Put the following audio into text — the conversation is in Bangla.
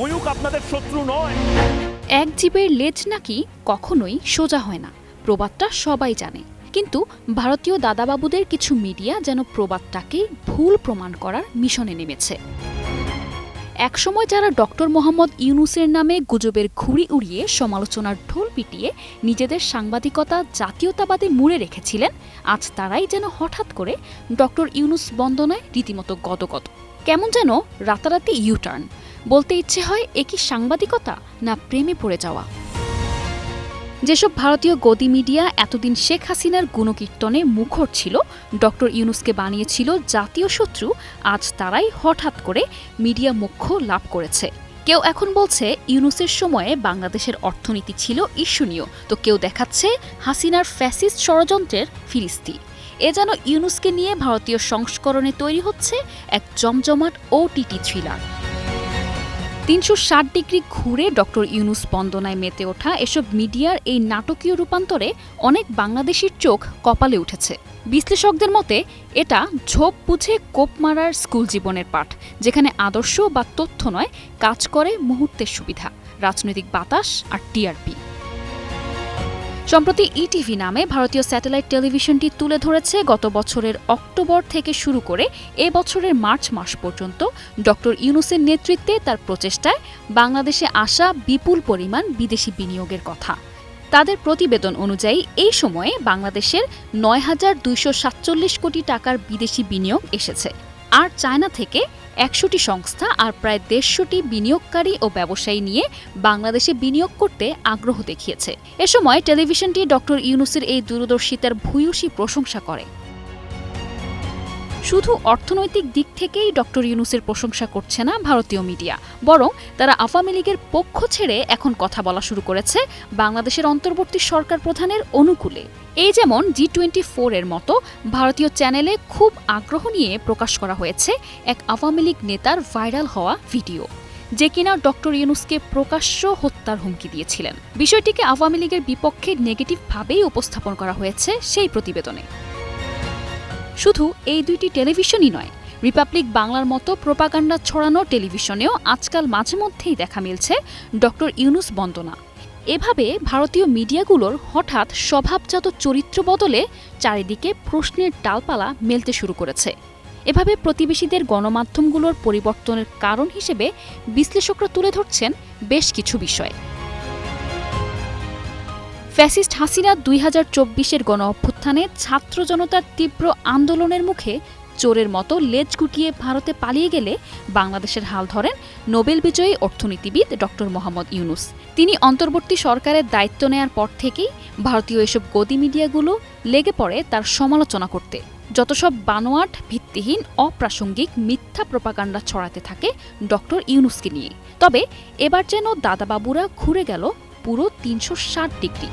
ময়ূক আপনাদের শত্রু নয়। এক জীবের লেজ নাকি কখনোই সোজা হয় না, প্রবাদটা সবাই জানে। কিন্তু ভারতীয় দাদাবাবুদের কিছু মিডিয়া যেন প্রবাদটাকে ভুল প্রমাণ করার মিশনে নেমেছে। একসময় যারা ডক্টর মোহাম্মদ ইউনুসের নামে গুজবের ঘুড়ি উড়িয়ে সমালোচনার ঢোল পিটিয়ে নিজেদের সাংবাদিকতা জাতীয়তাবাদে মুড়ে রেখেছিলেন, আজ তারাই যেন হঠাৎ করে ডক্টর ইউনুস বন্দনায় রীতিমতো গদগদ। কেমন যেন রাতারাতি ইউটার্ন। বলতে ইচ্ছে হয়, এ কি সাংবাদিকতা না প্রেমে পড়ে যাওয়া? যেসব ভারতীয় গদি মিডিয়া এতদিন শেখ হাসিনার গুণকীর্তনে মুখর ছিল, ডক্টর ইউনুসকে বানিয়েছিল জাতীয় শত্রু, আজ তারাই হঠাৎ করে মিডিয়া মুখ্য লাভ করেছে। কেউ এখন বলছে, ইউনুসের সময়ে বাংলাদেশের অর্থনীতি ছিল ঈর্ষণীয়, তো কেউ দেখাচ্ছে হাসিনার ফ্যাসিস্ট ষড়যন্ত্রের ফিরিস্তি। এ যেন ইউনুসকে নিয়ে ভারতীয় সংস্করণে তৈরি হচ্ছে এক জমজমাট ওটিটি থ্রিলার। তিনশো ষাট ডিগ্রি ঘুরে ডক্টর ইউনুস বন্দনায় মেতে ওঠা এসব মিডিয়ার এই নাটকীয় রূপান্তরে অনেক বাংলাদেশির চোখ কপালে উঠেছে। বিশ্লেষকদের মতে, এটা ঝোপ বুঝে কোপ মারার স্কুল জীবনের পাঠ, যেখানে আদর্শ বা তথ্য নয়, কাজ করে মুহূর্তের সুবিধা। রাজনৈতিক বাতাস আর টিআরপি। সম্প্রতি ইটিভি নামে ভারতীয় স্যাটেলাইট টেলিভিশনটি তুলে ধরেছে, গত বছরের অক্টোবর থেকে শুরু করে এ বছরের মার্চ মাস পর্যন্ত ডক্টর ইউনুসের নেতৃত্বে তার প্রচেষ্টায় বাংলাদেশে আসা বিপুল পরিমাণ বিদেশি বিনিয়োগের কথা। তাদের প্রতিবেদন অনুযায়ী, এই সময়ে বাংলাদেশের নয় হাজার দুইশো সাতচল্লিশ কোটি টাকার বিদেশি বিনিয়োগ এসেছে। আর চায়না থেকে একশোটি সংস্থা আর প্রায় দেড়শোটি বিনিয়োগকারী ও ব্যবসায়ী নিয়ে বাংলাদেশে বিনিয়োগ করতে আগ্রহ দেখিয়েছে। এ সময় টেলিভিশনটি ডক্টর ইউনুসের এই দূরদর্শিতার ভূয়সী প্রশংসা করে। শুধু অর্থনৈতিক দিক থেকেই ডক্টর ইউনুসের প্রশংসা করছে না ভারতীয় মিডিয়া, বরং তারা আওয়ামী লীগের পক্ষ ছেড়ে এখন কথা বলা শুরু করেছে বাংলাদেশের অন্তর্বর্তী সরকার প্রধানের অনুকূলে। এই যেমন জি টোয়েন্টি ফোরের মতো ভারতীয় চ্যানেলে খুব আগ্রহ নিয়ে প্রকাশ করা হয়েছে এক আওয়ামী লীগ নেতার ভাইরাল হওয়া ভিডিও, যে কিনা ডক্টর ইউনুসকে প্রকাশ্য হত্যার হুমকি দিয়েছিলেন। বিষয়টিকে আওয়ামী লীগের বিপক্ষে নেগেটিভভাবেই উপস্থাপন করা হয়েছে সেই প্রতিবেদনে। শুধু এই দুইটি টেলিভিশনই নয়, রিপাবলিক বাংলার মতো প্রোপাগান্ডা ছড়ানো টেলিভিশনেও আজকাল মাঝে মধ্যেই দেখা মিলছে ডক্টর ইউনুস বন্দনা। এভাবে ভারতীয় মিডিয়াগুলোর হঠাৎ স্বভাবজাত চরিত্র বদলে চারিদিকে প্রশ্নের ডালপালা মেলতে শুরু করেছে। এভাবে প্রতিবেশীদের গণমাধ্যমগুলোর পরিবর্তনের কারণ হিসেবে বিশ্লেষকরা তুলে ধরছেন বেশ কিছু বিষয়। ফ্যাসিস্ট হাসিনা দুই হাজার চব্বিশের গণ অভ্যুত্থানে ছাত্র জনতার তীব্র আন্দোলনের মুখে চোরের মতো লেজ গুটিয়ে ভারতে পালিয়ে গেলে বাংলাদেশের হাল ধরেন নোবেল বিজয়ী অর্থনীতিবিদ ডক্টর মোহাম্মদ ইউনুস। তিনি অন্তর্বর্তী সরকারের দায়িত্ব নেয়ার পর থেকেই ভারতীয় এসব গদি মিডিয়াগুলো লেগে পড়ে তার সমালোচনা করতে। যত সব বানোয়াট, ভিত্তিহীন, অপ্রাসঙ্গিক, মিথ্যা প্রপাগান্ডা ছড়াতে থাকে ডক্টর ইউনুসকে নিয়ে। তবে এবার যেন দাদাবাবুরা ঘুরে গেল পুরো তিনশো ষাট ডিগ্রি।